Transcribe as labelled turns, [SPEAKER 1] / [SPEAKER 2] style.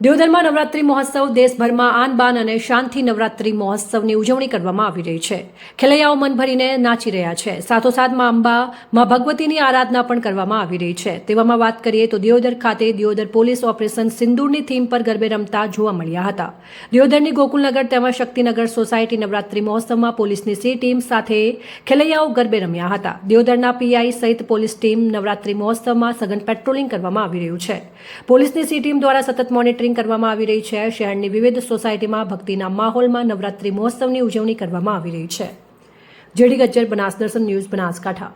[SPEAKER 1] દેવધરમાં નવરાત્રી મહોત્સવ દેશભરમાં આન બાન અને શાંતિ નવરાત્રી મહોત્સવની ઉજવણી કરવામાં આવી રહી છે. ખેલૈયાઓ મન ભરીને નાચી રહ્યા છે. સાથોસાથમાં અંબા, માં ભગવતીની આરાધના પણ કરવામાં આવી રહી છે. તેવામાં વાત કરીએ તો દિયોદર ખાતે દિયોદર પોલીસ ઓપરેશન સિંદૂરની થીમ પર ગરબે રમતા જોવા મળ્યા હતા. દિયોદરની ગોકુલનગર તેમજ શક્તિનગર સોસાયટી નવરાત્રી મહોત્સવમાં પોલીસની સી ટીમ સાથે ખેલૈયાઓ ગરબે રમ્યા હતા. દિયોદરના પીઆઈ સહિત પોલીસ ટીમ નવરાત્રી મહોત્સવમાં સઘન પેટ્રોલિંગ કરવામાં આવી રહ્યું છે. પોલીસની સી ટીમ દ્વારા સતત મોનિટરિંગ કરવામાં આવી રહી છે. શહેરની વિવિધ સોસાયટીમાં, ભક્તિના માહોલમાં નવરાત્રી મહોત્સવની ઉજવણી કરવામાં આવી રહી છે. જેડી ગજ્જર બનાસ દર્શન ન્યૂઝ બનાસકાંઠા.